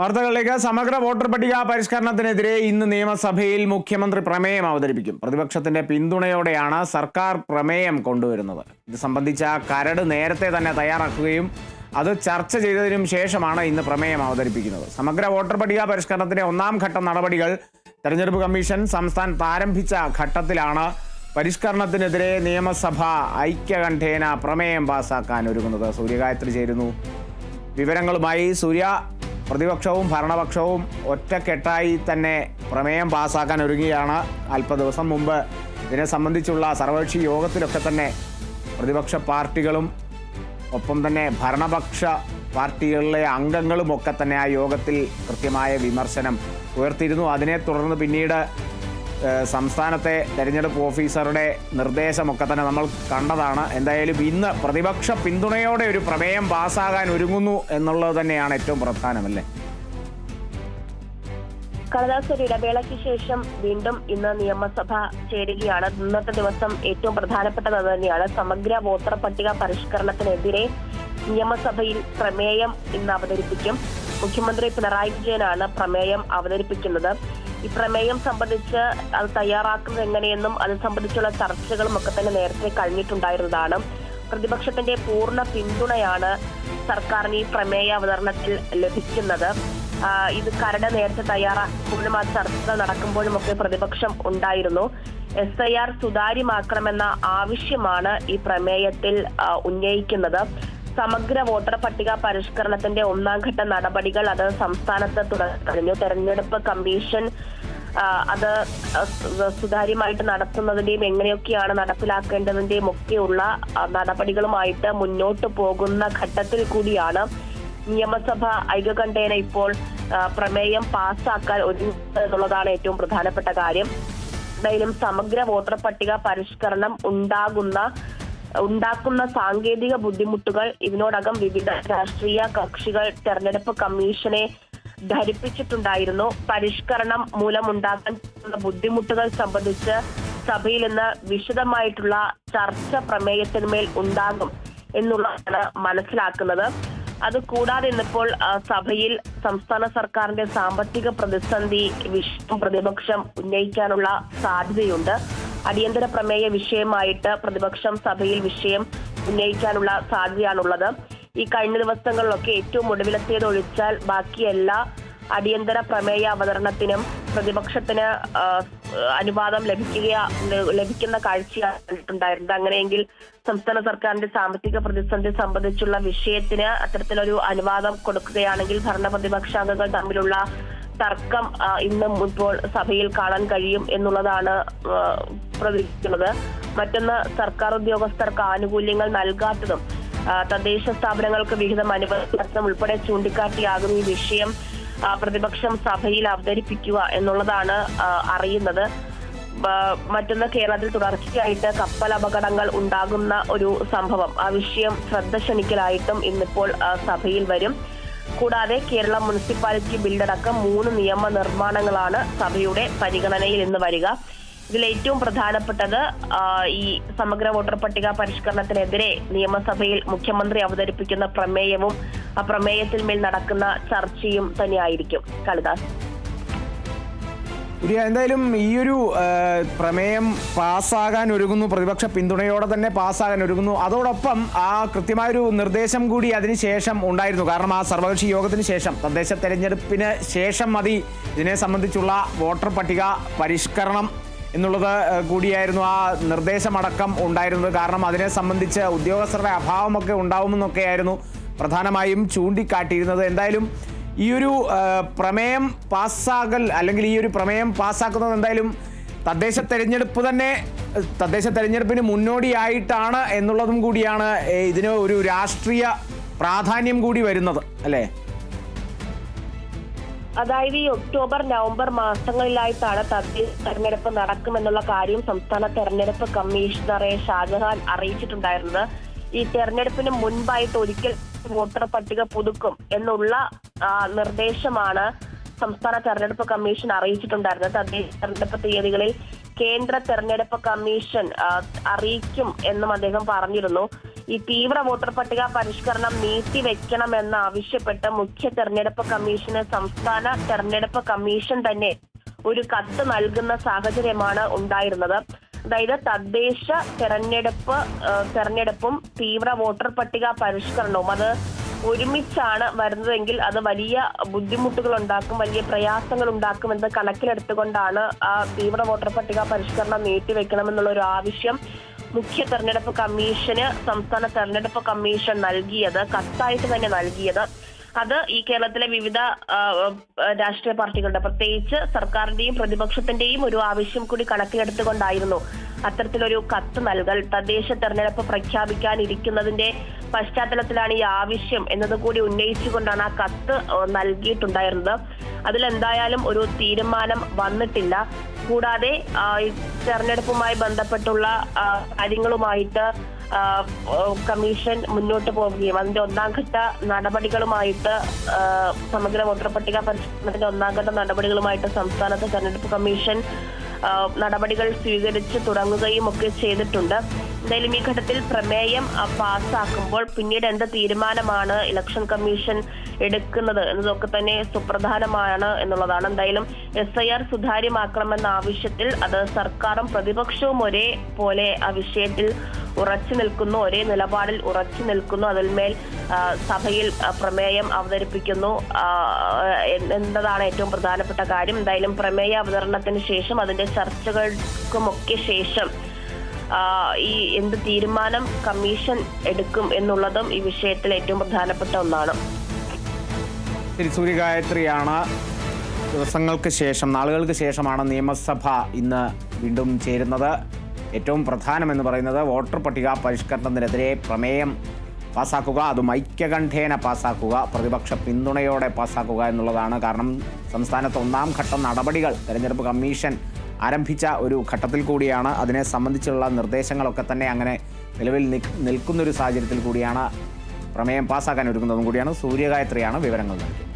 വാർത്തകളിലേക്ക് സമഗ്ര വോട്ടർ പട്ടിക പരിഷ്കരണത്തിനെതിരെ ഇന്ന് നിയമസഭയിൽ മുഖ്യമന്ത്രി പ്രമേയം അവതരിപ്പിക്കും. പ്രതിപക്ഷത്തിന്റെ പിന്തുണയോടെയാണ് സർക്കാർ പ്രമേയം കൊണ്ടുവരുന്നത്. ഇത് സംബന്ധിച്ച കരട് നേരത്തെ തന്നെ തയ്യാറാക്കുകയും അത് ചർച്ച ചെയ്തതിനും ശേഷമാണ് ഇന്ന് പ്രമേയം അവതരിപ്പിക്കുന്നത്. സമഗ്ര വോട്ടർ പട്ടിക പരിഷ്കരണത്തിന്റെ ഒന്നാം ഘട്ട നടപടികൾ തെരഞ്ഞെടുപ്പ് കമ്മീഷൻ സംസ്ഥാനത്ത് ആരംഭിച്ച ഘട്ടത്തിലാണ് പരിഷ്കരണത്തിനെതിരെ നിയമസഭ ഐക്യകണ്ഠേന പ്രമേയം പാസാക്കാൻ ഒരുങ്ങുന്നത്. സൂര്യഗായത്രി ചേരുന്നു. വിവരങ്ങളുമായി സൂര്യ പ്രതിപക്ഷവും ഭരണപക്ഷവും ഒറ്റക്കെട്ടായി തന്നെ പ്രമേയം പാസ്സാക്കാൻ ഒരുങ്ങിയാണ് അല്പ ദിവസം മുമ്പ് ഇതിനെ സംബന്ധിച്ചുള്ള സർവകക്ഷി യോഗത്തിലൊക്കെ തന്നെ പ്രതിപക്ഷ പാർട്ടികളും ഒപ്പം തന്നെ ഭരണപക്ഷ പാർട്ടികളിലെ അംഗങ്ങളും ഒക്കെ തന്നെ ആ യോഗത്തിൽ കൃത്യമായ വിമർശനം ഉയർത്തിയിരുന്നു. അതിനെ തുടർന്ന് പിന്നീട് സംസ്ഥാനത്തെ തെരഞ്ഞെടുപ്പ് ഓഫീസറുടെ നിർദ്ദേശമൊക്കെ തന്നെ നമ്മൾ കണ്ടതാണ്. എന്തായാലും ഇന്ന് പ്രതിപക്ഷ പിന്തുണയോടെ ഒരു പ്രമേയം പാസ്സാകാൻ ഒരുങ്ങുന്നു എന്നുള്ളത് തന്നെയാണ് ഏറ്റവും പ്രധാനമല്ലേ? കടലാസ് ഒരു ഇടവേളയ്ക്ക് ശേഷം വീണ്ടും ഇന്ന് നിയമസഭ ചേരുകയാണ്. ഇന്നത്തെ ദിവസം ഏറ്റവും പ്രധാനപ്പെട്ടത് തന്നെയാണ്. സമഗ്ര വോട്ടർ പട്ടിക പരിഷ്കരണത്തിനെതിരെ നിയമസഭയിൽ പ്രമേയം ഇന്ന് അവതരിപ്പിക്കും. മുഖ്യമന്ത്രി പിണറായി വിജയനാണ് പ്രമേയം അവതരിപ്പിക്കുന്നത്. ഈ പ്രമേയം സംബന്ധിച്ച് അത് തയ്യാറാക്കുന്നത് എങ്ങനെയെന്നും അത് സംബന്ധിച്ചുള്ള ചർച്ചകളും ഒക്കെ തന്നെ നേരത്തെ കഴിഞ്ഞിട്ടുണ്ടായിരുന്നതാണ്. പ്രതിപക്ഷത്തിന്റെ പൂർണ പിന്തുണയാണ് സർക്കാരിന് ഈ പ്രമേയ അവതരണത്തിൽ ലഭിക്കുന്നത്. ഇത് കരട് നേരത്തെ തയ്യാറാക്കുമ്പോഴും ആ ചർച്ച നടക്കുമ്പോഴും ഒക്കെ പ്രതിപക്ഷം ഉണ്ടായിരുന്നു. എസ് ഐ ആർ സുതാര്യമാക്കണമെന്ന ആവശ്യമാണ് ഈ പ്രമേയത്തിൽ ഉന്നയിക്കുന്നത്. സമഗ്ര വോട്ടർ പട്ടിക പരിഷ്കരണത്തിന്റെ ഒന്നാം ഘട്ട നടപടികൾ അത് സംസ്ഥാനത്ത് തുടർന്നു തെരഞ്ഞെടുപ്പ് കമ്മീഷൻ അത് സുതാര്യമായിട്ട് നടത്തുന്നതിന്റെയും എങ്ങനെയൊക്കെയാണ് നടപ്പിലാക്കേണ്ടതിന്റെയും ഒക്കെയുള്ള നടപടികളുമായിട്ട് മുന്നോട്ട് പോകുന്ന ഘട്ടത്തിൽ കൂടിയാണ് നിയമസഭ ഐകകണ്ഠേന ഇപ്പോൾ പ്രമേയം പാസ്സാക്കാൻ ഒരുങ്ങുന്നത് എന്നുള്ളതാണ് ഏറ്റവും പ്രധാനപ്പെട്ട കാര്യം. എന്തായാലും സമഗ്ര വോട്ടർ പട്ടിക പരിഷ്കരണം ഉണ്ടാകുന്ന ഉണ്ടാക്കുന്ന സാങ്കേതിക ബുദ്ധിമുട്ടുകൾ ഇതിനോടകം വിവിധ രാഷ്ട്രീയ കക്ഷികൾ തെരഞ്ഞെടുപ്പ് കമ്മീഷനെ ധരിപ്പിച്ചിട്ടുണ്ടായിരുന്നു. പരിഷ്കരണം മൂലമുണ്ടാക്കാൻ ബുദ്ധിമുട്ടുകൾ സംബന്ധിച്ച് സഭയിൽ ഇന്ന് വിശദമായിട്ടുള്ള ചർച്ച പ്രമേയത്തിന്മേൽ ഉണ്ടാകും എന്നുള്ളതാണ് മനസ്സിലാക്കുന്നത്. അത് കൂടാതെ ഇന്നിപ്പോൾ സഭയിൽ സംസ്ഥാന സർക്കാരിന്റെ സാമ്പത്തിക പ്രതിസന്ധി വിഷയം പ്രതിപക്ഷം ഉന്നയിക്കാനുള്ള സാധ്യതയുണ്ട്. അടിയന്തര പ്രമേയ വിഷയമായിട്ട് പ്രതിപക്ഷം സഭയിൽ വിഷയം ഉന്നയിക്കാനുള്ള സാധ്യതയാണുള്ളത്. ഈ കഴിഞ്ഞ ദിവസങ്ങളിലൊക്കെ ഏറ്റവും ഒടുവിലത്തേത് ഒഴിച്ചാൽ ബാക്കി എല്ലാ അടിയന്തര പ്രമേയ അവതരണത്തിനും പ്രതിപക്ഷത്തിന് അനുവാദം ലഭിക്കുക ലഭിക്കുന്ന കാഴ്ചയാണ് അങ്ങനെയെങ്കിൽ സംസ്ഥാന സർക്കാരിന്റെ സാമ്പത്തിക പ്രതിസന്ധി സംബന്ധിച്ചുള്ള വിഷയത്തിന് അത്തരത്തിലൊരു അനുവാദം കൊടുക്കുകയാണെങ്കിൽ ഭരണ പ്രതിപക്ഷാംഗങ്ങൾ തമ്മിലുള്ള തർക്കം ഇന്നും ഇപ്പോൾ സഭയിൽ കാണാൻ കഴിയും എന്നുള്ളതാണ് പ്രതീക്ഷിക്കുന്നത്. മറ്റൊന്ന് സർക്കാർ ഉദ്യോഗസ്ഥർക്ക് ആനുകൂല്യങ്ങൾ നൽകാത്തതും തദ്ദേശ സ്ഥാപനങ്ങൾക്ക് വിഹിതം അനുവദിക്കാത്തതും ഉൾപ്പെടെ ചൂണ്ടിക്കാട്ടിയാകും ഈ വിഷയം പ്രതിപക്ഷം സഭയിൽ അവതരിപ്പിക്കുക എന്നുള്ളതാണ് അറിയുന്നത്. മറ്റൊന്ന് കേരളത്തിൽ തുടർച്ചയായിട്ട് കപ്പൽ അപകടങ്ങൾ ഉണ്ടാകുന്ന ഒരു സംഭവം. ആ വിഷയം ശ്രദ്ധ ക്ഷണിക്കലായിട്ടും ഇന്നിപ്പോൾ സഭയിൽ വരും. കൂടാതെ കേരള മുനിസിപ്പാലിറ്റി ബില്ലടക്കം മൂന്ന് നിയമ നിർമ്മാണങ്ങളാണ് സഭയുടെ പരിഗണനയിൽ ഇന്ന് വരിക. ഇതിൽ ഏറ്റവും പ്രധാനപ്പെട്ടത് ഈ സമഗ്ര വോട്ടർ പട്ടിക പരിഷ്കരണത്തിനെതിരെ നിയമസഭയിൽ മുഖ്യമന്ത്രി അവതരിപ്പിക്കുന്ന പ്രമേയവും ആ പ്രമേയത്തിന്മേൽ നടക്കുന്ന ചർച്ചയും തന്നെയായിരിക്കും. കാളിദാസ്. എന്തായാലും ഈ ഒരു പ്രമേയം പാസ്സാകാൻ ഒരുങ്ങുന്നു. പ്രതിപക്ഷ പിന്തുണയോടെ തന്നെ പാസ്സാകാൻ ഒരുങ്ങുന്നു. അതോടൊപ്പം ആ കൃത്യമായൊരു നിർദ്ദേശം കൂടി അതിനുശേഷം ഉണ്ടായിരുന്നു. കാരണം ആ സർവകക്ഷി യോഗത്തിന് ശേഷം തദ്ദേശ തെരഞ്ഞെടുപ്പിന് ശേഷം മതി. ഇതിനെ സംബന്ധിച്ചുള്ള വോട്ടർ പട്ടിക പരിഷ്കരണം എന്നുള്ളത് കൂടിയായിരുന്നു ആ നിർദ്ദേശമടക്കം ഉണ്ടായിരുന്നത്. കാരണം അതിനെ സംബന്ധിച്ച് ഉദ്യോഗസ്ഥരുടെ അഭാവമൊക്കെ ഉണ്ടാവുമെന്നൊക്കെയായിരുന്നു പ്രധാനമായും ചൂണ്ടിക്കാട്ടിയിരുന്നത്. എന്തായാലും ഈ ഒരു പ്രമേയം പാസ്സാകൽ അല്ലെങ്കിൽ ഈ ഒരു പ്രമേയം പാസ്സാക്കുന്നത് എന്തായാലും തദ്ദേശ തെരഞ്ഞെടുപ്പ് തന്നെ തദ്ദേശ തെരഞ്ഞെടുപ്പിന് മുന്നോടിയായിട്ടാണ് എന്നുള്ളതും കൂടിയാണ് ഇതിന് ഒരു രാഷ്ട്രീയ പ്രാധാന്യം കൂടി വരുന്നത് അല്ലേ? അതായത് ഈ ഒക്ടോബർ നവംബർ മാസങ്ങളിലായിട്ടാണ് തദ്ദേശ തെരഞ്ഞെടുപ്പ് നടക്കുമെന്നുള്ള കാര്യം സംസ്ഥാന തെരഞ്ഞെടുപ്പ് കമ്മീഷണറെ ഷാജഹാൻ അറിയിച്ചിട്ടുണ്ടായിരുന്നത്. ഈ തെരഞ്ഞെടുപ്പിന് മുൻപായിട്ട് ഒരിക്കൽ വോട്ടർ പട്ടിക പുതുക്കും എന്നുള്ള നിർദ്ദേശമാണ് സംസ്ഥാന തെരഞ്ഞെടുപ്പ് കമ്മീഷൻ അറിയിച്ചിട്ടുണ്ടായിരുന്നത്. തദ്ദേശ തെരഞ്ഞെടുപ്പ് തീയതികളിൽ കേന്ദ്ര തെരഞ്ഞെടുപ്പ് കമ്മീഷൻ അറിയിക്കും എന്നും അദ്ദേഹം പറഞ്ഞിരുന്നു. ഈ തീവ്ര വോട്ടർ പട്ടിക പരിഷ്കരണം നീട്ടിവെക്കണമെന്ന് ആവശ്യപ്പെട്ട് മുഖ്യ തെരഞ്ഞെടുപ്പ് കമ്മീഷന് സംസ്ഥാന തെരഞ്ഞെടുപ്പ് കമ്മീഷൻ തന്നെ ഒരു കത്ത് നൽകുന്ന സാഹചര്യമാണ് ഉണ്ടായിരുന്നത്. അതായത് തദ്ദേശ തെരഞ്ഞെടുപ്പ് തെരഞ്ഞെടുപ്പും തീവ്ര വോട്ടർ പട്ടിക പരിഷ്കരണവും. അത് ഒരുമിച്ചാണ് വരുന്നതെങ്കിൽ അത് വലിയ ബുദ്ധിമുട്ടുകൾ ഉണ്ടാക്കും വലിയ പ്രയാസങ്ങൾ ഉണ്ടാക്കും എന്ന് കണക്കിലെടുത്തുകൊണ്ടാണ് ആ തീവ്ര വോട്ടർ പട്ടിക പരിഷ്കരണം നീട്ടിവെക്കണമെന്നുള്ള ഒരു ആവശ്യം മുഖ്യ തെരഞ്ഞെടുപ്പ് കമ്മീഷന് സംസ്ഥാന തെരഞ്ഞെടുപ്പ് കമ്മീഷൻ നൽകിയത് കത്തായിട്ട് തന്നെ നൽകിയത് അത് ഈ കേരളത്തിലെ വിവിധ രാഷ്ട്രീയ പാർട്ടികളുടെ പ്രത്യേകിച്ച് സർക്കാരിന്റെയും പ്രതിപക്ഷത്തിന്റെയും ഒരു ആവശ്യം കൂടി കണക്കിലെടുത്തുകൊണ്ടായിരുന്നു അത്തരത്തിലൊരു കത്ത് നൽകൽ. തദ്ദേശ തെരഞ്ഞെടുപ്പ് പ്രഖ്യാപിക്കാനിരിക്കുന്നതിന്റെ പശ്ചാത്തലത്തിലാണ് ഈ ആവശ്യം എന്നതുകൂടി ഉന്നയിച്ചുകൊണ്ടാണ് ആ കത്ത് നൽകിയിട്ടുണ്ടായിരുന്നത്. അതിലെന്തായാലും ഒരു തീരുമാനം വന്നിട്ടില്ല. കൂടാതെ തെരഞ്ഞെടുപ്പുമായി ബന്ധപ്പെട്ടുള്ള കാര്യങ്ങളുമായിട്ട് കമ്മീഷൻ മുന്നോട്ട് പോവുകയും അതിന്റെ ഒന്നാം ഘട്ട നടപടികളുമായിട്ട് സമഗ്ര വോട്ടർ പട്ടിക പരിഷ്കരണത്തിന്റെ ഒന്നാം ഘട്ട നടപടികളുമായിട്ട് സംസ്ഥാനത്തെ തെരഞ്ഞെടുപ്പ് കമ്മീഷൻ നടപടികൾ സ്വീകരിച്ച് തുടങ്ങുകയും ഒക്കെ ചെയ്തിട്ടുണ്ട്. എന്തായാലും ഈ ഘട്ടത്തിൽ പ്രമേയം പാസ്സാക്കുമ്പോൾ പിന്നീട് എന്ത് തീരുമാനമാണ് ഇലക്ഷൻ കമ്മീഷൻ എടുക്കുന്നത് എന്നതൊക്കെ തന്നെ സുപ്രധാനമാണ് എന്നുള്ളതാണ്. എന്തായാലും എസ് ഐ ആർ സുതാര്യമാക്കണമെന്ന ആവശ്യത്തിൽ അത് സർക്കാരും പ്രതിപക്ഷവും ഒരേ പോലെ ആ വിഷയത്തിൽ ഉറച്ചു നിൽക്കുന്നു ഒരേ നിലപാടിൽ ഉറച്ചു നിൽക്കുന്നു. അതിന്മേൽ സഭയിൽ പ്രമേയം അവതരിപ്പിക്കുന്നു. എന്നതാണ് ഏറ്റവും പ്രധാനപ്പെട്ട കാര്യം. എന്തായാലും പ്രമേയ അവതരണത്തിന് ശേഷം അതിന്റെ ചർച്ചകൾക്കുമൊക്കെ ശേഷം ഈ എന്ത് തീരുമാനം കമ്മീഷൻ എടുക്കും എന്നുള്ളതും ഈ വിഷയത്തിൽ ഏറ്റവും പ്രധാനപ്പെട്ട ഒന്നാണ്. ശരി സൂര്യഗായത്രിയാണ് ദിവസങ്ങൾക്ക് ശേഷം നാളുകൾക്ക് ശേഷമാണ് നിയമസഭ ഇന്ന് വീണ്ടും ചേരുന്നത്. ഏറ്റവും പ്രധാനമെന്ന് പറയുന്നത് വോട്ടർ പട്ടിക പരിഷ്കരണത്തിനെതിരെ പ്രമേയം പാസ്സാക്കുക അതും ഐക്യകണ്ഠേന പാസ്സാക്കുക പ്രതിപക്ഷ പിന്തുണയോടെ പാസ്സാക്കുക എന്നുള്ളതാണ്. കാരണം സംസ്ഥാനത്ത് ഒന്നാം ഘട്ട നടപടികൾ തെരഞ്ഞെടുപ്പ് കമ്മീഷൻ ആരംഭിച്ച ഒരു ഘട്ടത്തിൽ കൂടിയാണ്. അതിനെ സംബന്ധിച്ചുള്ള നിർദ്ദേശങ്ങളൊക്കെ തന്നെ അങ്ങനെ നിലവിൽ നിൽക്ക് നിൽക്കുന്നൊരു സാഹചര്യത്തിൽ കൂടിയാണ് പ്രമേയം പാസ്സാക്കാൻ ഒരുക്കുന്നതും കൂടിയാണ്. സൂര്യഗായത്രിയാണ് വിവരങ്ങൾ നൽകിയത്.